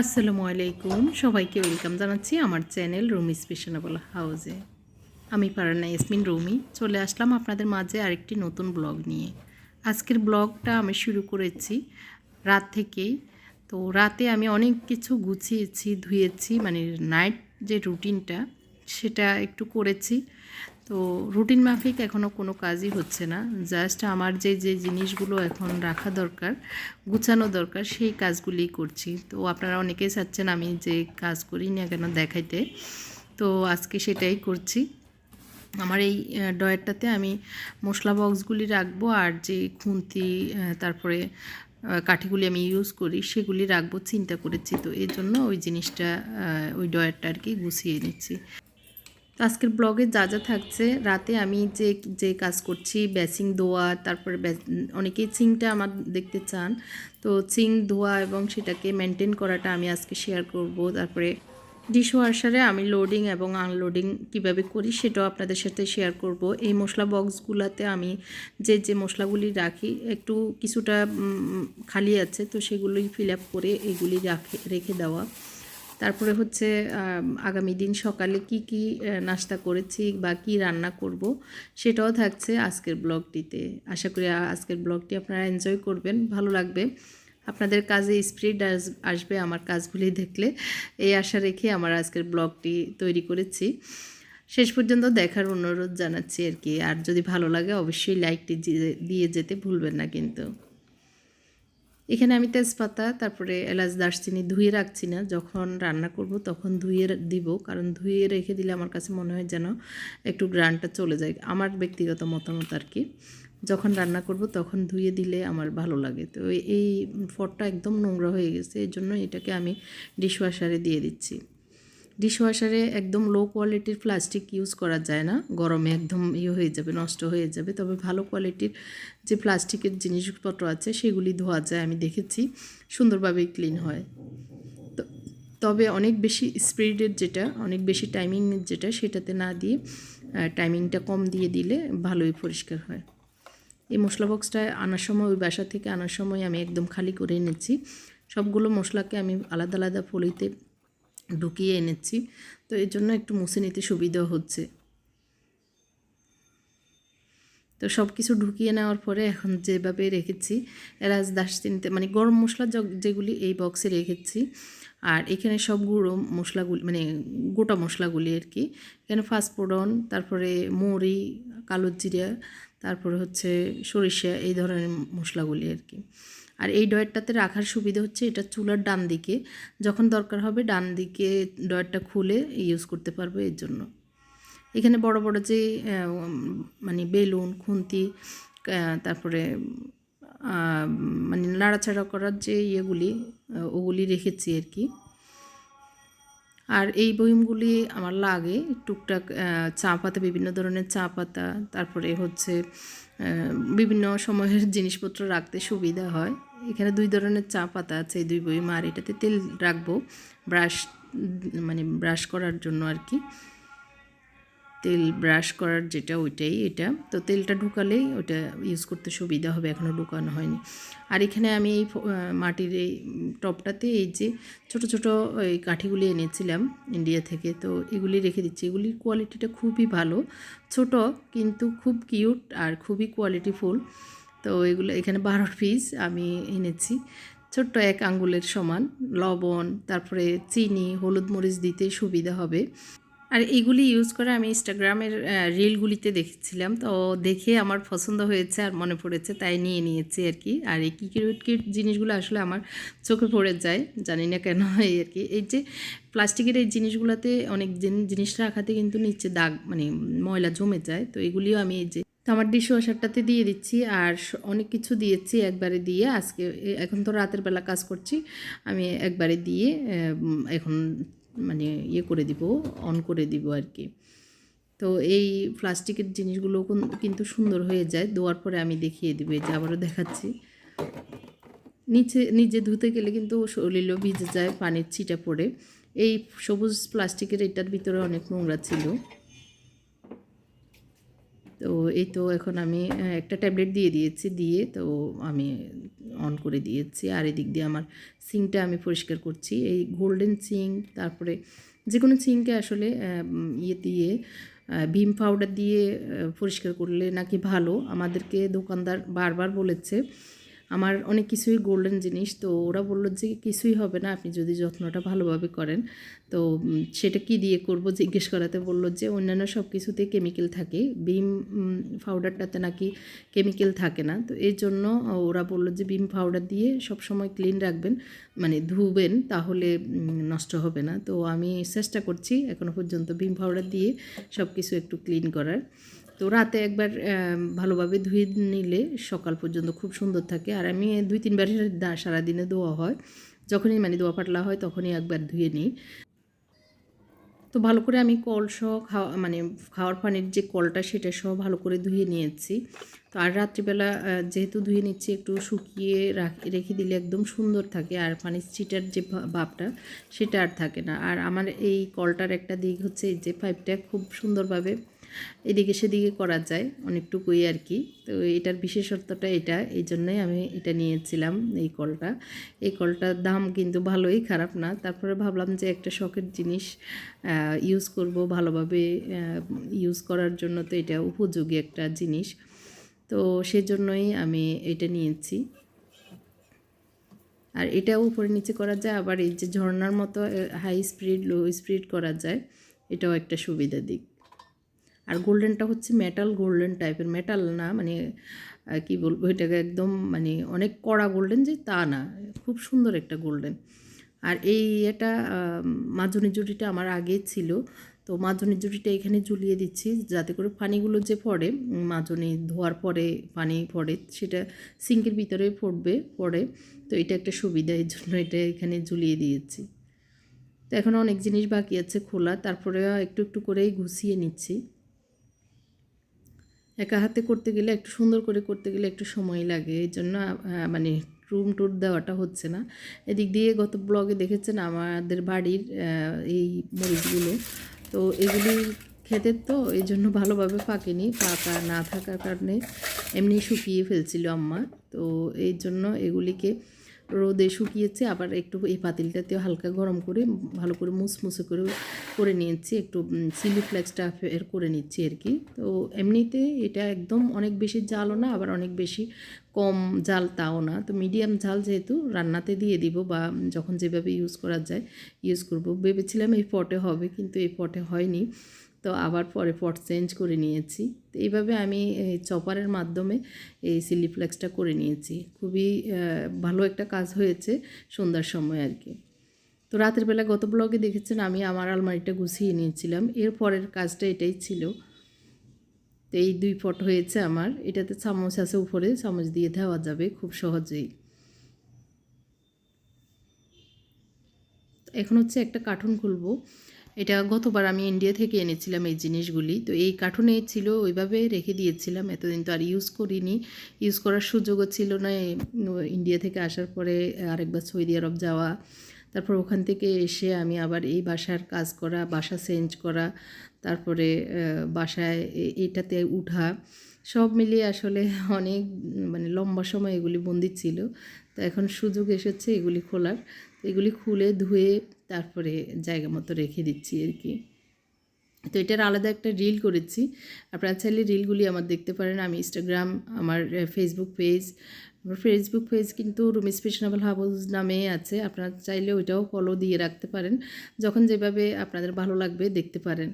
আসসালামু আলাইকুম। সবাইকে ওয়েলকাম জানাচ্ছি আমার চ্যানেল রুমি স্পেশনেবল হাউসে আমি পারানা ইয়াসমিন রুমি, চলে আসলাম আপনাদের মাঝে আরেকটি নতুন ব্লগ নিয়ে। আজকের ব্লগটা আমি শুরু করেছি রাত থেকেই। তো রাতে আমি অনেক কিছু গুছিয়েছি, ধুয়েছি মানে নাইট যে রুটিনটা, সেটা একটু করেছি। তো রুটিন মাফিক এখনও কোনো কাজই হচ্ছে না। জাস্ট আমার যে যে জিনিসগুলো এখন রাখা দরকার, গুছানো দরকার, সেই কাজগুলি করছি। তো আপনারা অনেকেই চাচ্ছেন আমি যে কাজ করি না কেন দেখাইতে। তো আজকে সেটাই করছি। আমার এই ডয়ারটাতে আমি মশলা বক্সগুলি রাখব আর যে খুন্তি তারপরে কাঠিগুলি আমি ইউজ করি, সেগুলি রাখব, চিন্তা করেছি। তো এই জন্য ওই জিনিসটা ওই ডয়ারটা আর কি গুছিয়ে নিচ্ছি। আজকের ব্লগে যা যা থাকছে, রাতে আমি যে যে কাজ করছি, বেসিং ধোয়া তারপরে অনেকেই চিংটা আমার দেখতে চান। তো চিং ধোয়া এবং সেটাকে মেনটেন করাটা আমি আজকে শেয়ার করব। তারপরে ডিশ ওয়াশারে আমি লোডিং এবং আনলোডিং কীভাবে করি সেটাও আপনাদের সাথে শেয়ার করব। এই মশলা বক্সগুলোতে আমি যে যে মশলাগুলি রাখি, একটু কিছুটা খালি আছে, তো সেগুলোই ফিল আপ করে এগুলি রাখে, রেখে দেওয়া। তারপরে হচ্ছে আগামী দিন সকালে কি কি নাস্তা করেছি বা কি রান্না করব সেটাও থাকছে আজকের ব্লগটিতে। আশা করি আজকের ব্লগটি আপনারা এনজয় করবেন, ভালো লাগবে। আপনাদের কাজে স্পিড আসবে আমার কাজগুলি দেখলে। এই আশা রেখে আমার আজকের ব্লগটি তৈরি করেছি। শেষ পর্যন্ত দেখার অনুরোধ জানাচ্ছি আর কি। আর যদি ভালো লাগে অবশ্যই লাইকটি দিয়ে যেতে ভুলবেন না কিন্তু। এখানে আমি তেজপাতা, তারপরে এলাচ, দারচিনি ধুয়ে রাখছি না। যখন রান্না করব তখন ধুয়ে দিব, কারণ ধুয়ে রেখে দিলে আমার কাছে মনে হয় যেন একটু গ্রানটা চলে যায়, আমার ব্যক্তিগত মতামত আর কি। যখন রান্না করব তখন ধুয়ে দিলে আমার ভালো লাগে। তো এই- এই ফটটা একদম নোংরা হয়ে গেছে এই জন্য এটাকে আমি ডিশওয়াশারে দিয়ে দিচ্ছি। ডিশওয়াশারে একদম লো কোয়ালিটির প্লাস্টিক ইউজ করা যায় না। গরমে একদম ইয়ে হয়ে যাবে, নষ্ট হয়ে যাবে। তবে ভালো কোয়ালিটির যে প্লাস্টিকের জিনিসপত্র আছে, সেগুলি ধোয়া যায়, আমি দেখেছি। সুন্দরভাবে ক্লিন হয়। তবে অনেক বেশি স্পিডের যেটা, অনেক বেশি টাইমিং যেটা, সেটাতে না দিয়ে টাইমিংটা কম দিয়ে দিলে ভালোই পরিষ্কার হয়। এই মশলা বক্সটা আনার সময়, ওই বাসা থেকে আনার সময় আমি একদম খালি করে এনেছি। সবগুলো মশলাকে আমি আলাদা আলাদা ফলিতে ঢুকিয়ে এনেছি। তো এর জন্য একটু মুছে নিতে সুবিধা হচ্ছে। তো সব কিছু ঢুকিয়ে নেওয়ার পরে এখন যেভাবে রেখেছি, এলাচ দারচিনিতে মানে গরম মশলা যেগুলি এই বক্সে রেখেছি, আর এখানে সব গুঁড়ো মশলাগুলি মানে গোটা মশলাগুলি আর কি। এখানে ফাস্টফোড়ন তারপরে মৌরি, কালো জিরা, তারপরে হচ্ছে সরিষা, এই ধরনের মশলাগুলি আর কি। আর এই ডয়ারটাতে রাখার সুবিধা হচ্ছে এটা চুলার ডান দিকে। যখন দরকার হবে ডান দিকে ডয়ারটা খুলে ইউজ করতে পারব এর জন্য। এখানে বড় বড় যে মানে বেলুন, খুন্তি তারপরে মানে নাড়াচাড়া করার যে ইয়েগুলি ওগুলি রেখেছি আর কি। আর এই বয়মগুলি আমার লাগে, টুকটাক চা পাতা, বিভিন্ন ধরনের চা পাতা, তারপরে হচ্ছে বিভিন্ন সময়ের জিনিসপত্র রাখতে সুবিধা হয়। এখানে দুই ধরনের চা পাতা আছে এই দুই বয়ম আর এটাতে তেল রাখব ব্রাশ মানে ব্রাশ করার জন্য আর কি। তেল ব্রাশ করার যেটা ওইটাই এটা। তো তেলটা ঢুকালেই ওটা ইউজ করতে সুবিধা হবে এখনও ঢুকানো হয়নি। আর এখানে আমি এই মাটির এই উম, টবটাতে এই যে ছোট ছোট এই কাঠিগুলি এনেছিলাম ইন্ডিয়া থেকে তো এগুলি রেখে দিচ্ছি। এগুলির কোয়ালিটিটা খুবই ভালো। ছোট কিন্তু খুব কিউট আর খুবই কোয়ালিটিফুল তো এগুলো এখানে বারো পিস আমি এনেছি। ছোট্ট এক আঙ্গুলের সমান, লবণ, তারপরে চিনি, হলুদ মরিচ দিতে সুবিধা হবে। আর এইগুলি ইউজ করে আমি ইনস্টাগ্রামের রিলগুলিতে দেখেছিলাম। তো দেখে আমার পছন্দ হয়েছে আর মনে পড়েছে, তাই নিয়ে নিয়েছি আর কি। আর এই কিউট কিউট জিনিসগুলো আসলে আমার চোখে পড়ে যায়, জানি না কেন এই আর কি। এই যে প্লাস্টিকের এই জিনিসগুলোতে অনেক জিন- জিনিস রাখাতে কিন্তু নিচে দাগ মানে ময়লা জমে যায়। তো এগুলিও আমি এই যে তো আমার ডিশ ওয়াশারটাতে দিয়ে দিচ্ছি আর অনেক কিছু দিয়েছি একবারে দিয়ে। আজকে এখন তো রাতের বেলা কাজ করছি। আমি একবারে দিয়ে এখন মানে ইয়ে করে দিব অন করে দিব আর কি। তো এই প্লাস্টিকের জিনিসগুলো কিন্তু সুন্দর হয়ে যায়। ধোয়ার পরে আমি দেখিয়ে দিব, এই যে আবারও দেখাচ্ছি। নিচে, নিজে ধুতে গেলে কিন্তু শরীরও ভিজে যায়, পানির ছিটা পড়ে। এই সবুজ প্লাস্টিকের এটার ভিতরে অনেক নোংরা ছিল। তো এই তো এখন আমি একটা ট্যাবলেট দিয়ে দিয়েছি, দিয়ে তো আমি অন করে দিয়েছি। আর এদিক দিয়ে আমার সিংটা আমি পরিষ্কার করছি। এই গোল্ডেন সিং, তারপরে যে কোনো সিংকে আসলে ইয়ে দিয়ে ভিম পাউডার দিয়ে পরিষ্কার করলে নাকি ভালো। আমাদেরকে দোকানদার বারবার বলেছে আমার অনেক কিছুই গোল্ডেন জিনিস, তো ওরা বলল যে কিছুই হবে না, আপনি যদি যত্নটা ভালোভাবে করেন। তো সেটা কি দিয়ে করব জিজ্ঞেস করাতে বলল যে অন্যান্য সব কিছুতে কেমিক্যাল থাকে বিম পাউডারটাতে নাকি কেমিক্যাল থাকে না। তো এই জন্য ওরা বলল যে বিম পাউডার দিয়ে সব সময় ক্লিন রাখবেন মানে ধুবেন, তাহলে নষ্ট হবে না। তো আমি চেষ্টা করছি এখনও পর্যন্ত বিম পাউডার দিয়ে সব কিছু একটু ক্লিন করার। তো রাতে একবার ভালোভাবে ধুয়ে নিলে সকাল পর্যন্ত খুব সুন্দর থাকে। আর আমি দুই তিনবার সারাদিনে ধোয়া হয়। যখনই মানে ধোয়া পাতলা হয় তখনই একবার ধুয়ে নিই। তো ভালো করে আমি কল সহ খাওয়া মানে খাওয়ার পানির যে কলটা সেটা সহ ভালো করে ধুয়ে নিয়েছি। তো আর রাত্রিবেলা যেহেতু ধুয়ে নিচ্ছি একটু শুকিয়ে রাখ- দিলে একদম সুন্দর থাকে। আর পানির চিটার যে ভাবটা সেটা আর থাকে না। আর আমার এই কলটার একটা দিক হচ্ছে যে পাইপটা খুব সুন্দরভাবে এদিকে সেদিকে করা যায় অনেকটুকুই আর কি। তো এটার বিশেষত্বটা এটা, এই জন্যই আমি এটা নিয়েছিলাম এই কলটা। এই কলটার দাম কিন্তু ভালোই, খারাপ না। তারপরে ভাবলাম যে একটা শখের জিনিস ইউজ করব ভালোভাবে ইউজ করার জন্য তো এটা উপযোগী একটা জিনিস। তো সেজন্যই আমি এটা নিয়েছি। আর এটাও উপরে নিচে করা যায়, আবার এই যে ঝর্ণার মতো হাই স্পিড লো স্পিড করা যায়, এটাও একটা সুবিধা দিক। আর গোল্ডেনটা হচ্ছে মেটাল গোল্ডেন টাইপের মেটাল না মানে কি বলব, এটাকে একদম মানে অনেক কড়া গোল্ডেন যে তা না, খুব সুন্দর একটা গোল্ডেন আর এই এটা মাজনি জুটিটা আমার আগে ছিল, তো মাজনি জুটিটা এখানে ঝুলিয়ে দিচ্ছি যাতে করে পানিগুলো যে পড়ে মাজনি ধোয়ার পরে পানি পড়ে, সেটা সিঙ্কের ভিতরে পড়বে, পড়ে, তো এটা একটা সুবিধা, এই জন্য এটা এখানে ঝুলিয়ে দিয়েছি। তো এখন অনেক জিনিস বাকি আছে খোলা তারপরে একটু একটু করেই গুছিয়ে নিচ্ছি। একা হাতে করতে গেলে, একটু সুন্দর করে করতে গেলে একটু সময় লাগে। এই জন্য মানে রুম টুর দেওয়াটা হচ্ছে না। এদিক দিয়ে গত ব্লগে দেখেছেন আমাদের বাড়ির এই মরিচগুলো। তো এগুলি খেতে তো এই জন্য ভালোভাবে পাকেনি পাকা না থাকার কারণে এমনি শুকিয়ে ফেলছিল আম্মা। তো এই জন্য এগুলিকে রোদে শুকিয়েছে, আবার একটু এই পাতিলটাতেও হালকা গরম করে ভালো করে মুসমুসে করে করে নিয়েছি, একটু চিলি ফ্লেক্সটা এর করে নিচ্ছি আর কি। তো এমনিতে এটা একদম অনেক বেশি জালও না, আবার অনেক বেশি কম জাল তাও না। তো মিডিয়াম ঝাল যেহেতু রান্নাতে দিয়ে দিব বা যখন যেভাবে ইউজ করা যায় ইউজ করব। ভেবেছিলাম এই পটে হবে, কিন্তু এই পটে হয়নি। তো আবার পরে পট চেঞ্জ করে নিয়েছি। তো এইভাবে আমি চপারের মাধ্যমে এই সিলি ফ্লেক্সটা করে নিয়েছি। খুবই ভালো একটা কাজ হয়েছে সন্ধ্যার সময় আর কি। তো রাতের বেলা গত ব্লগে দেখেছেন আমি আমার আলমারিটা গুছিয়ে নিয়েছিলাম। এর পরের কাজটা এটাই ছিল। তো এই দুই পট হয়েছে আমার। এটাতে চামচ আছে উপরে, চামচ দিয়ে দেওয়া যাবে খুব সহজেই। এখন হচ্ছে একটা কার্টুন খুলবো। এটা গতবার আমি ইন্ডিয়া থেকে এনেছিলাম এই জিনিসগুলি। তো এই কার্টুনে ছিল, ওইভাবে রেখে দিয়েছিলাম। এতদিন তো আর ইউজ করিনি। ইউজ করার সুযোগও ছিল না। ইন্ডিয়া থেকে আসার পরে আরেকবার সৌদি আরব যাওয়া। তারপর ওখান থেকে এসে আমি আবার এই বাসার কাজ করা, বাসা চেঞ্জ করা, তারপরে বাসায় এটাতে উঠা। সব মিলিয়ে আসলে অনেক মানে লম্বা সময় এগুলি বন্দি ছিল। তো এখন সুযোগ এসেছে এগুলি খোলার। এগুলি খুলে ধুয়ে তারপরে জায়গা মতো রেখে দিচ্ছি আর কি। তো এটার আলাদা একটা রিল করেছি। আপনারা চাইলে রিলগুলি আমার দেখতে পারেন। আমি ইনস্টাগ্রাম আমার ফেসবুক পেজ আমার ফেসবুক পেজ কিন্তু রুমিস ফ্যাশনেবল হাউস নামে আছে। আপনারা চাইলে ওইটাও ফলো দিয়ে রাখতে পারেন। যখন যেভাবে আপনাদের ভালো লাগবে দেখতে পারেন।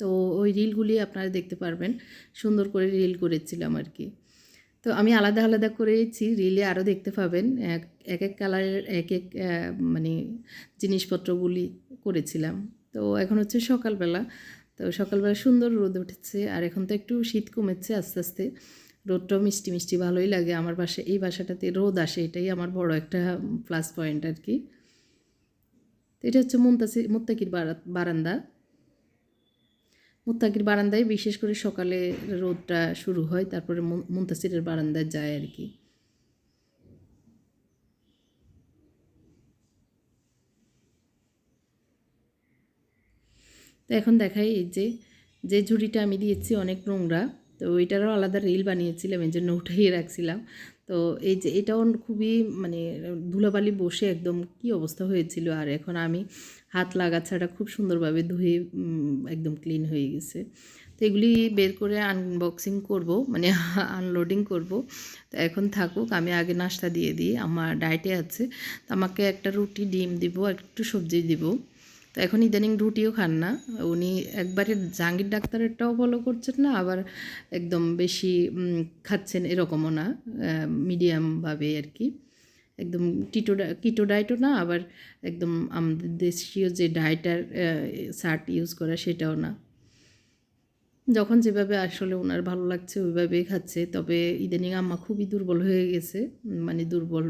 তো ওই রিলগুলি আপনারা দেখতে পারবেন। সুন্দর করে রিল করেছিলাম আর কি। তো আমি আলাদা আলাদা করেছি রিলে আরও দেখতে পাবেন। এক এক কালারের এক এক মানে জিনিসপত্রগুলি করেছিলাম। তো এখন হচ্ছে সকালবেলা। তো সকালবেলা সুন্দর রোদ উঠেছে, আর এখন তো একটু শীত কমেছে আস্তে আস্তে। রোদটাও মিষ্টি মিষ্টি ভালোই লাগে। আমার বাসা, এই বাসাটাতে রোদ আসে, এটাই আমার বড় একটা প্লাস পয়েন্ট আর কি। এটা হচ্ছে মুন্তাসি, মুত্তাকির বারা- বারান্দা। মুত্তাকির বারান্দায়, বিশেষ করে সকালে রোদটা শুরু হয়, তারপরে মুন- মুন্তাসিরের বারান্দায় যায় আর কি। তো এখন দেখাই এই যে যে ঝুড়িটা আমি দিয়েছি অনেক নোংরা, তো ওইটারও আলাদা রিল বানিয়েছিলাম, এই জন্য উঠাইয়ে রাখছিলাম। তো এই যে এটাও খুবই মানে ধুলাবালি বসে একদম কি অবস্থা হয়েছিল আর এখন আমি হাত লাগা ছাড়া খুব সুন্দরভাবে ধুয়ে একদম ক্লিন হয়ে গেছে। তো এগুলি বের করে আনবক্সিং করব মানে আনলোডিং করব। তো এখন থাকুক, আমি আগে নাস্তা দিয়ে দিই, আমার ডায়েটে আছে। তো আমাকে একটা রুটি, ডিম দিব, একটু সবজি দিব। তো এখন ইদানিং রুটিও খান না। উনি একবারে জাহাঙ্গীর ডাক্তারেরটাও ফলো করছেন না, আবার একদম বেশি খাচ্ছেন এরকমও না মিডিয়ামভাবে আর কি। একদম কিটো কিটো ডায়েটও না, আবার একদম আমাদের দেশীয় যে ডায়েটার সার্ট ইউজ করা সেটাও না। যখন যেভাবে আসলে ওনার ভালো লাগছে ওইভাবেই খাচ্ছে, তবে ইদানিং আম্মা খুবই দুর্বল হয়ে গেছে মানে দুর্বল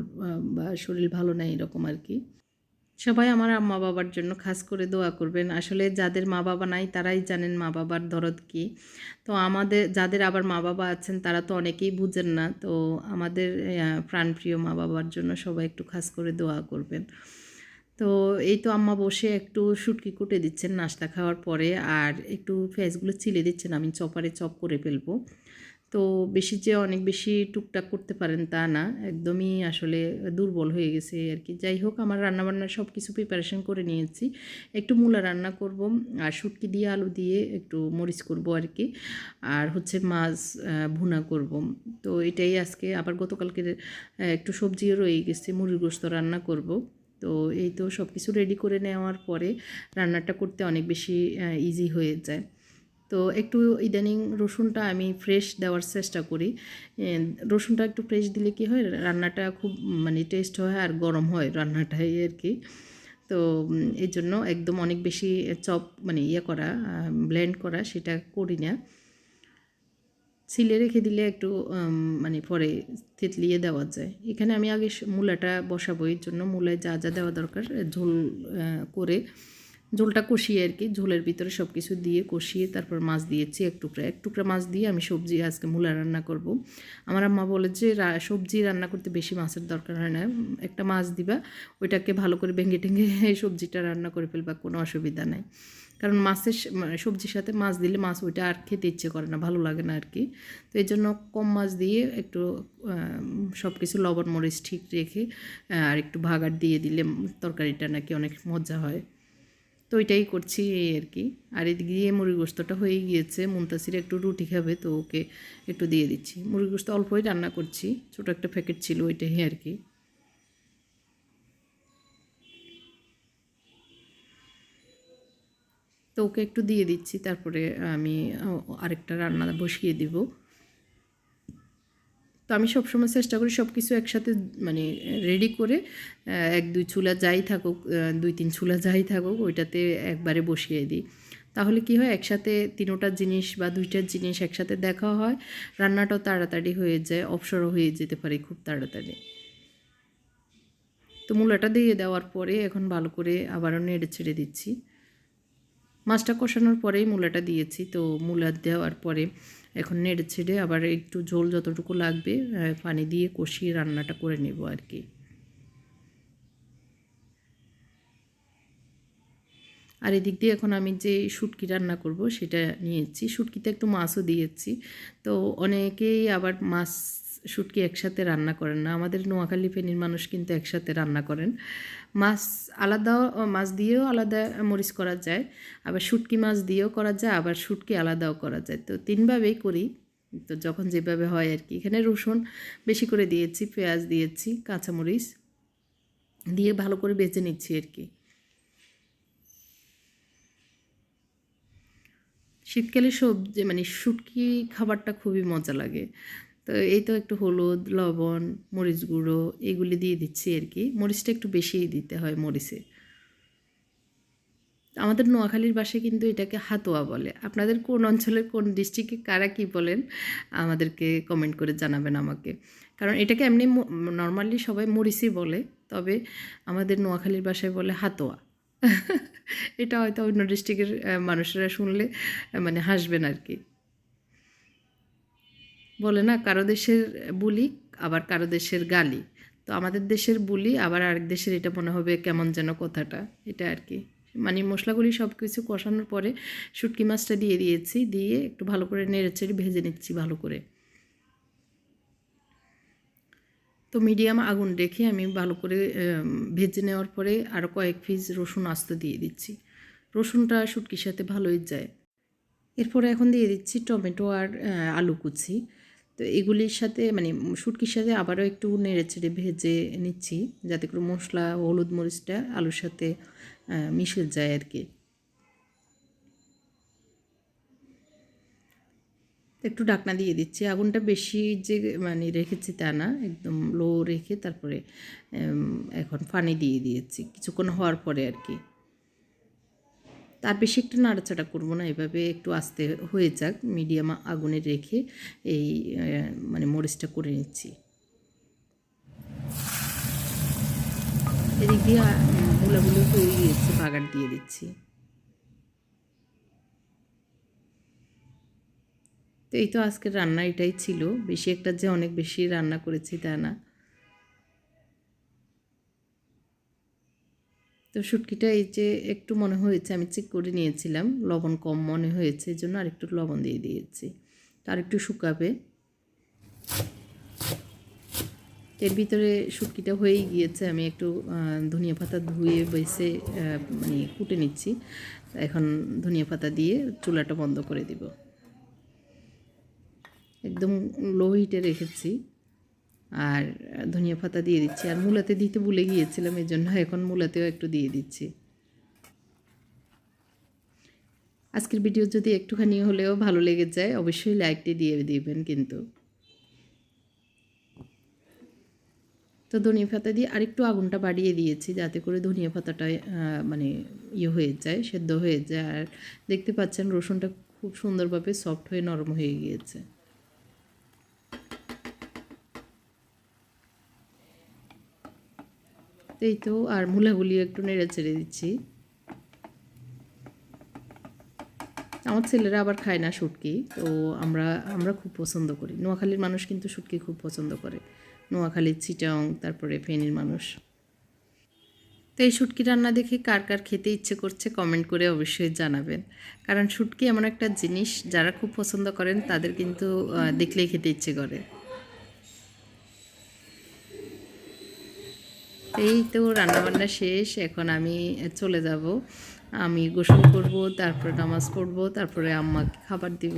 বা শরীর ভালো নেই এরকম আর কি। সবাই আমার মা বাবার জন্য খাস করে দোয়া করবেন। আসলে যাদের মা বাবা নাই, তারাই জানেন মা বাবার দরদ কী। তো আমাদের, যাদের আবার মা বাবা আছেন, তারা তো অনেকেই বুঝেন না। তো আমাদের প্রাণপ্রিয় মা বাবার জন্য সবাই একটু খাস করে দোয়া করবেন। তো এই তো আম্মা বসে একটু শুটকি কুটে দিচ্ছেন নাস্তা খাওয়ার পরে, আর একটু ফেসগুলো চিলে দিচ্ছেন, আমি চপারে চপ করে ফেলব। তো বেশি যে অনেক বেশি টুকটাক করতে পারেন তা না। একদমই আসলে দুর্বল হয়ে গেছে আর কি যাই হোক, আমার রান্নাবান্নার সব কিছু প্রিপারেশন করে নিয়েছি। একটু মূলা রান্না করব আর শুটকি দিয়ে আলু দিয়ে একটু মরিচ করব আর কি আর হচ্ছে মাছ ভুনা করব। তো এটাই আজকে। আবার গতকালকে একটু সবজিও রয়ে গেছে, মুরগির গোস্ত রান্না করব। তো এই তো সব কিছু রেডি করে নেওয়ার পরে রান্নাটা করতে অনেক বেশি ইজি হয়ে যায়। তো একটু ইদানিং রসুনটা আমি ফ্রেশ দেওয়ার চেষ্টা করি। রসুনটা একটু ফ্রেশ দিলে কি হয়, রান্নাটা খুব মানে টেস্ট হয় আর গরম হয় রান্নাটাই আর কি। তো এই জন্য একদম অনেক বেশি চপ মানে ইয়ে করা ব্লেন্ড করা সেটা করি না। ছিলে রেখে দিলে একটু মানে পরে থেতলিয়ে দেওয়া যায়। এখানে আমি আগে মূলাটা বসাবো, এর জন্য মূলায় যা যা দেওয়া দরকার, ঝোল করে ঝোলটা কষিয়ে আর কি, ঝোলের ভিতরে সব কিছু দিয়ে কষিয়ে তারপর মাছ দিয়েছি এক টুকরা। এক টুকরা মাছ দিয়ে আমি সবজি, আজকে মূলা রান্না করব। আমার আম্মা বলে যে সবজি রান্না করতে বেশি মাছের দরকার হয় না। একটা মাছ দিবা, ওইটাকে ভালো করে ভেঙে টেঙে সবজিটা রান্না করে ফেলবা, কোনো অসুবিধা নাই। কারণ মাছের সবজির সাথে মাছ দিলে মাছ ওইটা আর খেতে ইচ্ছে করে না, ভালো লাগে না আর কি। তো এই জন্য কম মাছ দিয়ে একটু সব কিছু লবণ মরিচ ঠিক রেখে আর একটু ভাগার দিয়ে দিলে তরকারিটা নাকি অনেক মজা হয়। তো ওইটাই করছি এই আর কি। আর এদিকে দিয়ে মুরগি গোস্তটা হয়ে গিয়েছে, মুনতাসির একটু রুটি খাবে তো ওকে একটু দিয়ে দিচ্ছি। মুরগি গোস্ত অল্পই রান্না করছি, ছোটো একটা প্যাকেট ছিল ওইটাই আর কি। তো ওকে একটু দিয়ে দিচ্ছি, তারপরে আমি আরেকটা রান্না বসিয়ে দিব। তো আমি সবসময় চেষ্টা করি সব কিছু একসাথে মানে রেডি করে এক দুই চুলা যাই থাকুক দুই তিন চুলা যাই থাকুক, ওইটাতে একবারে বসিয়ে দিই। তাহলে কি হয়, একসাথে তিনোটা জিনিস বা দুইটা জিনিস একসাথে দেখা হয়, রান্নাটাও তাড়াতাড়ি হয়ে যায়, অবসরও হয়ে যেতে পারে খুব তাড়াতাড়ি। তো মূলাটা দিয়ে দেওয়ার পরে এখন ভালো করে আবারও নেড়ে ছেড়ে দিচ্ছি। মাছটা কষানোর পরেই মূলাটা দিয়েছি, তো মূলা দেওয়ার পরে এখন নেড়ে ছেড়ে আবার একটু ঝোল যতটুকু লাগবে পানি দিয়ে কষিয়ে রান্নাটা করে নেব আর কি। আর এদিক দিয়ে এখন আমি যে শুটকি রান্না করব সেটা নিয়েছি। শুটকিতে একটু মাছও দিয়েছি। তো অনেকেই আবার মাছ শুটকি একসাথে রান্না করেন না। আমাদের নোয়াখালী ফেনীর মানুষ কিন্তু একসাথে রান্না করেন। মাছ আলাদা, মাছ দিয়েও আলাদা মরিচ করা যায়, আবার শুটকি মাছ দিয়েও করা যায়, আবার শুটকি আলাদাও করা যায়। তো তিনভাবেই করি। তো যখন যেভাবে হয় আর কি। এখানে রসুন বেশি করে দিয়েছি, পেঁয়াজ দিয়েছি, কাঁচামরিচ দিয়ে ভালো করে বেছে নিচ্ছি আর কি। শীতকালে সবজি মানে শুটকি খাবারটা খুবই মজা লাগে। তো এই তো একটু হলুদ, লবণ, মরিচ গুঁড়ো এগুলি দিয়ে দিচ্ছি আর কি। মরিচটা একটু বেশিই দিতে হয় মরিচে। আমাদের নোয়াখালীর বাসায় কিন্তু এটাকে হাতোয়া বলে। আপনাদের কোন অঞ্চলের কোন ডিস্ট্রিক্টে কারা কী বলেন, আমাদেরকে কমেন্ট করে জানাবেন আমাকে। কারণ এটাকে এমনি নর্মালি সবাই মরিচই বলে, তবে আমাদের নোয়াখালীর বাসায় বলে হাতোয়া। এটা হয়তো অন্য ডিস্ট্রিক্টের মানুষেরা শুনলে মানে হাসবেন আর কি। বলে না, কারও দেশের বুলি, আবার কারও দেশের গালি। তো আমাদের দেশের বুলি, আবার আরেক দেশের এটা মনে হবে কেমন যেন কথাটা, এটা আর কি। মানে মশলাগুলি সব কিছু কষানোর পরে শুটকি মাছটা দিয়ে দিয়েছি, দিয়ে একটু ভালো করে নেড়ে চেড়ে ভেজে নিচ্ছি ভালো করে। তো মিডিয়াম আগুন রেখে আমি ভালো করে ভেজে নেওয়ার পরে আরও কয়েক পিস রসুন আস্ত দিয়ে দিচ্ছি। রসুনটা শুটকির সাথে ভালোই যায়। এরপরে এখন দিয়ে দিচ্ছি টমেটো আর আলু কুচি। তো এগুলির সাথে মানে শুটকির সাথে আবারও একটু নেড়ে চেড়ে ভেজে নিচ্ছি যাতে করে মশলা হলুদ মরিচটা আলুর সাথে মিশে যায় আর কি একটু ঢাকনা দিয়ে দিচ্ছি। আগুনটা বেশি যে মানে রেখেছি তা না, একদম লো রেখে তারপরে এখন পানি দিয়ে দিয়েছি। কিছুক্ষণ হওয়ার পরে আর কি তার বেশি একটু নাড়াচাড়া করব না এভাবে একটু আস্তে হয়ে যাক মিডিয়াম আগুনে রেখে এই মানে মরিচটা করে নিচ্ছি। এদিক দিয়ে আহ, মূলাগুলো হয়ে গিয়েছে বাগার দিয়ে দিচ্ছি। তো এই তো আজকের রান্না এটাই ছিল। বেশি একটা যে অনেক বেশি রান্না করেছি তা না। তো শুটকিটা এই যে একটু মনে হয়েছে, আমি চেক করে নিয়েছিলাম। লবণ কম মনে হয়েছে, এই জন্য আরেকটু লবণ দিয়ে দিয়েছি। তো আরেকটু শুকাবে। এর ভিতরে শুটকিটা হয়েই গিয়েছে, আমি একটু ধনিয়া পাতা ধুয়ে বেসে মানে কুটে নিচ্ছি। এখন ধনিয়া পাতা দিয়ে চুলাটা বন্ধ করে দিব। একদম লো হিটে রেখেছি। আর ধনিয়া পাতা দিয়ে দিচ্ছি। আর মূলাতে দিতে ভুলে গিয়েছিলাম এই জন্য এখন মূলাতেও একটু দিয়ে দিচ্ছি। আজকের ভিডিও যদি একটুখানি হলেও ভালো লেগে যায়, অবশ্যই লাইকটি দিয়ে দিবেন কিন্তু। তো ধনিয়া পাতা দিয়ে আরেকটু আগুনটা বাড়িয়ে দিয়েছি, যাতে করে ধনিয়া পাতাটা মানে ইয়ে হয়ে যায়, সেদ্ধ হয়ে যায়। আর দেখতে পাচ্ছেন, রসুনটা খুব সুন্দরভাবে সফট হয়ে নরম হয়ে গিয়েছে। এই তো, আর মূলাগুলি একটু নেড়ে চেড়ে দিচ্ছি। আমার ছেলেরা আবার খায় না শুটকি, তো আমরা আমরা খুব পছন্দ করি। নোয়াখালীর মানুষ কিন্তু শুটকি খুব পছন্দ করে। নোয়াখালীর চিটাং, তারপরে ফেনীর মানুষ। তো এই শুটকি রান্না দেখে কার কার খেতে ইচ্ছে করছে কমেন্ট করে অবশ্যই জানাবেন। কারণ শুটকি এমন একটা জিনিস, যারা খুব পছন্দ করেন তাদের কিন্তু দেখলেই খেতে ইচ্ছে করে। এই তো রান্নাবান্না শেষ, এখন আমি চলে যাব। আমি গোসল করব, তারপরে নামাজ পড়ব, তারপরে আম্মাকে খাবার দিব।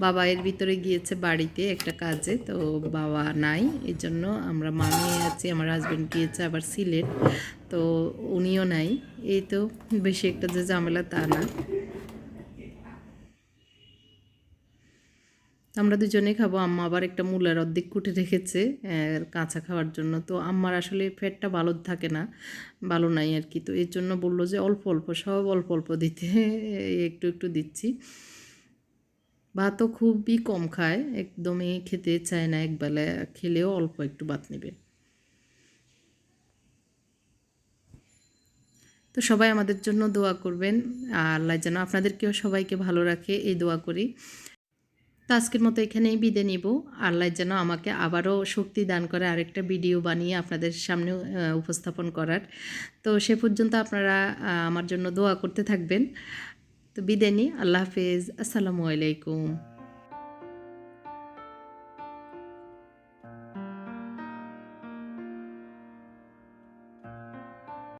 বাবা এর ভিতরে গিয়েছে বাড়িতে একটা কাজে, তো বাবা নাই এই জন্য আমরা মা নিয়ে আছি, আমার হাজব্যান্ড গিয়েছে আবার সিলেট, তো উনিও নাই। এই তো, বেশি একটা যে ঝামেলা তা না। আমরা দুজনে খাব। আম্মা আবার একটা মূলার অর্ধেক কুটে রেখেছে কাঁচা খাওয়ার জন্য। তো আম্মার আসলে ফ্যাটটা ভালো থাকে না, ভালো নাই আর কি। তো এর জন্য বলল যে অল্প অল্প, সব অল্প অল্প দিতে। একটু একটু দিচ্ছি। ভাতও খুবই কম খায়, একদমই খেতে চায় না একবেলা, খেলেও অল্প একটু ভাত নেবে। তো সবাই আমাদের জন্য দোয়া করবেন। আর আল্লাহ যেন আপনাদেরকেও সবাইকে ভালো রাখে, এই দোয়া করি। তো আজকের মতো এখানেই বিদে নিব। আল্লাহ যেন আমাকে আবারও শক্তি দান করে আরেকটা ভিডিও বানিয়ে আপনাদের সামনে উপস্থাপন করার। তো সে পর্যন্ত আপনারা আমার জন্য দোয়া করতে থাকবেন। তো বিদে নিই। আল্লাহ হাফেজ। আসসালামু আলাইকুম।